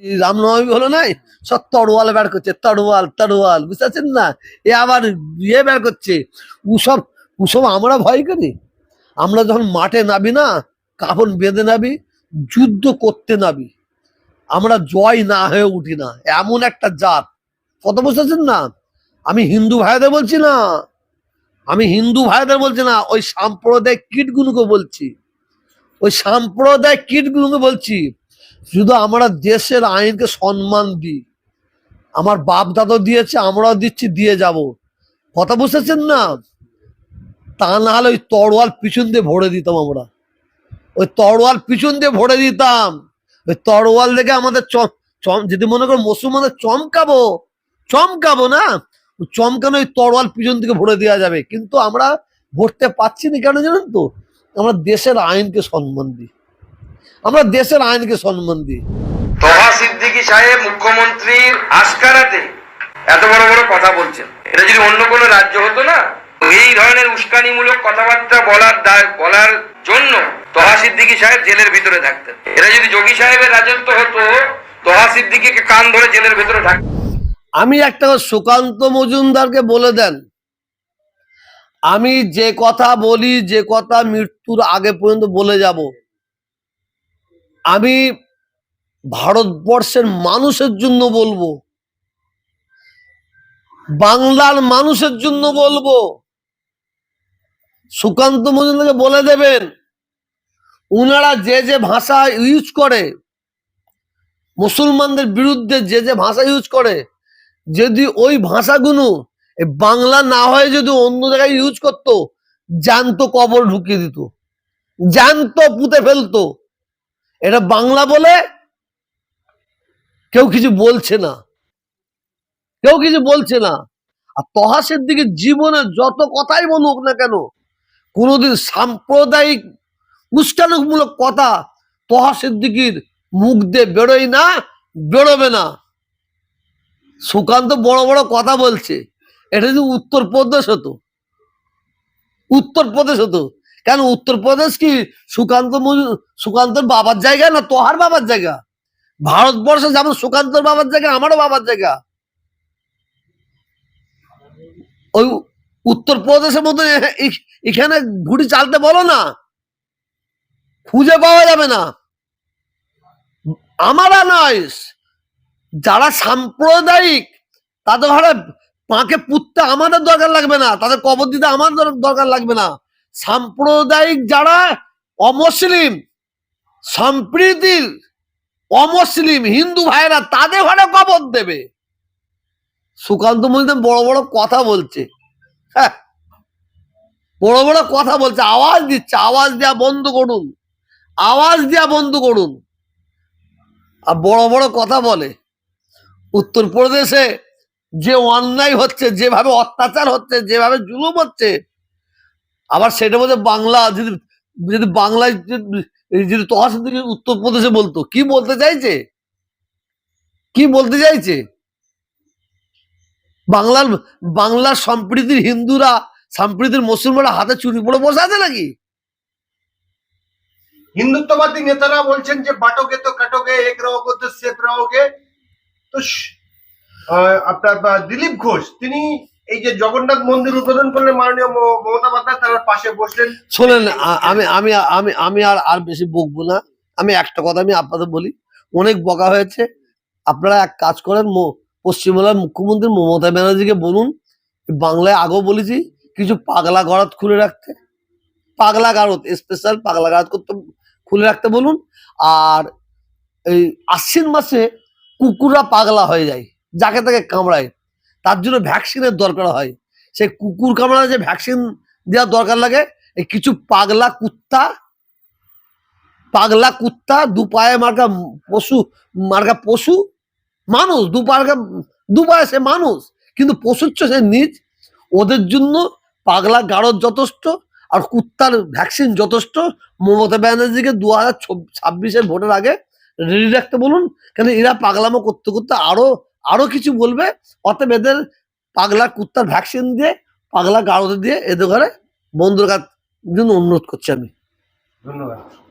রামনবমী হলো নাই? সব তরোয়াল বের করছে তরোয়াল তরোয়াল বুঝতে পারছেন না? এ আবার ইয়ে বের করছে। উসব উসব আমরা ভয় করি। আমরা যখন মাঠে নাবি না কাপড় বেঁধে নাবি যুদ্ধ করতে নাবি আমরা জয় না হয়ে উঠি না। এমন একটা জাত। কত বুঝতেছেন না? আমি হিন্দু ভাইদের বলছি না। আমি হিন্দু ভাইদের বলছি না, ওই সাম্প্রদায়িক কীটগুলোকে বলছি। ওই সাম্প্রদায়িক কীটগুলোকে বলছি। শুধু আমরা দেশের আইনকে সম্মান দিই। আমার বাপ দাদা দিয়েছে, আমরাও দিচ্ছি, দিয়ে যাব। কথা বুঝতেছেন না? তা না হলে ওই তরোয়াল পিছন দিয়ে ভরে দিতাম আমরা। ওই তরোয়াল পিছন দিয়ে ভরে দিতাম। ওই তরোয়াল দেখে আমাদের যদি মনে করো মুসলমানের চমকাবো চমকাবো না? চমকানো ওই তরোয়াল পিছন থেকে ভরে দেওয়া যাবে। কিন্তু আমরা ভরতে পারছি না। কেন জানেন তো? আমরা দেশের আইনকে সম্মান দিই। আমরা দেশের আইনকে সম্মান দিই। তোহা সিদ্দিকী সাহেব মুখ্যমন্ত্রীর আস্কারাতে এত বড় বড় কথা বলছেন। এটা যদি অন্য কোনো রাজ্য হতো না এই ধরনের উস্কানিমূলক কথাবার্তা বলার বলার জন্য তোহা সিদ্দিকী সাহেব জেলের ভিতরে থাকতেন। এটা যদি যোগী সাহেবের রাজত্ব হতো তোহা সিদ্দিকীকে কান ধরে জেলের ভিতরে থাকতেন আমি একটা সুকান্ত মজুমদারকে বলে দেন আমি যে কথা বলি যে কথা মৃত্যুর আগে পর্যন্ত বলে যাব আমি ভারতবর্ষের মানুষের জন্য বলব। বাংলার মানুষের জন্য বলব। সুকান্ত মজুমদারকে বলে দেবেন, উনারা যে যে ভাষা ইউজ করে, মুসলমানদের বিরুদ্ধে যে যে ভাষা ইউজ করে, যদি ওই ভাষাগুলো বাংলা না হয়ে যদি অন্য জায়গায় ইউজ করতো জানতো কবর ঢুকিয়ে দিত জানতো পুঁতে ফেলতো। এটা বাংলা বলে কেউ কিছু বলছে না। কেউ কিছু বলছে না। আর তহাসের দিকে জীবনে যত কথাই বলুক না কেন, কোনোদিন সাম্প্রদায়িক উস্কানমূলক কথা তহাসের দিকের মুখ দিয়ে বেরোয় না, বেরোবে না। সুকান্ত বড় বড় কথা বলছে। এটা যদি উত্তরপ্রদেশ হতো উত্তরপ্রদেশ হতো কেন উত্তরপ্রদেশ কি সুকান্ত সুকান্তর বাবার জায়গা না তোহার বাবার জায়গা? ভারতবর্ষে যেমন সুকান্তর বাবার জায়গা, আমারও বাবার জায়গা। ওই উত্তরপ্রদেশের মতো এখানে ঘুড়ি চালতে বলো না। খুঁজে পাওয়া যাবে না। আমারা নয়, যারা সাম্প্রদায়িক, তাদের ঘরে পাকে পুততে আমাদের দরকার লাগবে না। তাদের কবর দিতে আমার দরকার লাগবে না। সাম্প্রদায়িক যারা অমুসলিম সম্প্রীতির অমুসলিম হিন্দু ভাইরা তাদের ঘরে কবর দেবে। সুকান্ত মজুমদার বড় বড় কথা বলছে। হ্যাঁ বড় বড় কথা বলছে। আওয়াজ দিচ্ছে, আওয়াজ দেওয়া বন্ধ করুন, আওয়াজ দেওয়া বন্ধ করুন। আর বড় বড় কথা বলে, উত্তরপ্রদেশে যে অন্যায় হচ্ছে, যেভাবে অত্যাচার হচ্ছে, যেভাবে জুলুম হচ্ছে আবার সেটার মধ্যে বাংলা, যদি যদি বাংলায় যদি তহার থেকে উত্তরপ্রদেশে বলতো, কি বলতে চাইছে? কি বলতে চাইছে? বাংলার বাংলার সম্প্রীতির হিন্দুরা, সম্প্রীতির মুসলমানরা হাতে চুরি পড়ে বসে আছে নাকি? হিন্দুত্ববাদী নেতারা বলছেন যে বাটকে তো কাটকে এক রহোগে তো সেফ তো আপনার দিলীপ ঘোষ, তিনি এই যে জগন্নাথ মন্দির উদ্বোধন করলেন মাননীয় মমতা বন্দ্যোপাধ্যায় তার পাশে বসলেন? শোনেন আমি আমি আমি আমি আর আর বেশি বকবো না। আমি একটা কথা আমি আপনাদের বলি, অনেক বকা হয়েছে। আপনারা এক কাজ করেন পশ্চিমবাংলার মুখ্যমন্ত্রী মমতা ব্যানার্জিকে বলুন, বাংলায় আগেও বলেছি, কিছু পাগলা গড়াত খুলে রাখতে। পাগলা গারদ স্পেশাল পাগলা গারদ করতে, খুলে রাখতে বলুন। আর এই আশ্বিন মাসে কুকুররা পাগলা হয়ে যায়, যাকে তাকে কামড়ায়। তার জন্য ভ্যাকসিনের দরকার হয়। সেই কুকুর কামড়ায় যে ভ্যাকসিন দেওয়ার দরকার লাগে, এই কিছু পাগলা কুত্তা পাগলা কুত্তা, দু পায়ে মার্কা পশু মার্কা পশু, মানুষ, দু পায়ে দু পায়ে সে মানুষ, কিন্তু পশুর সে নিজ। ওদের জন্য পাগলা গাড়দ যথেষ্ট আর কুত্তার ভ্যাকসিন যথেষ্ট। মমতা ব্যানার্জিকে দু হাজার ছাব্বিশের ভোটের আগে রেডি রাখতে বলুন, কেন এরা পাগলামো করতে করতে আরও আরও কিছু বলবে। অতএব এদের পাগলা কুত্তার ভ্যাকসিন দিয়ে, পাগলা গাড়তে দিয়ে এদের ঘরে বন্ধুর কাজ জন্য অনুরোধ করছি আমি। ধন্যবাদ।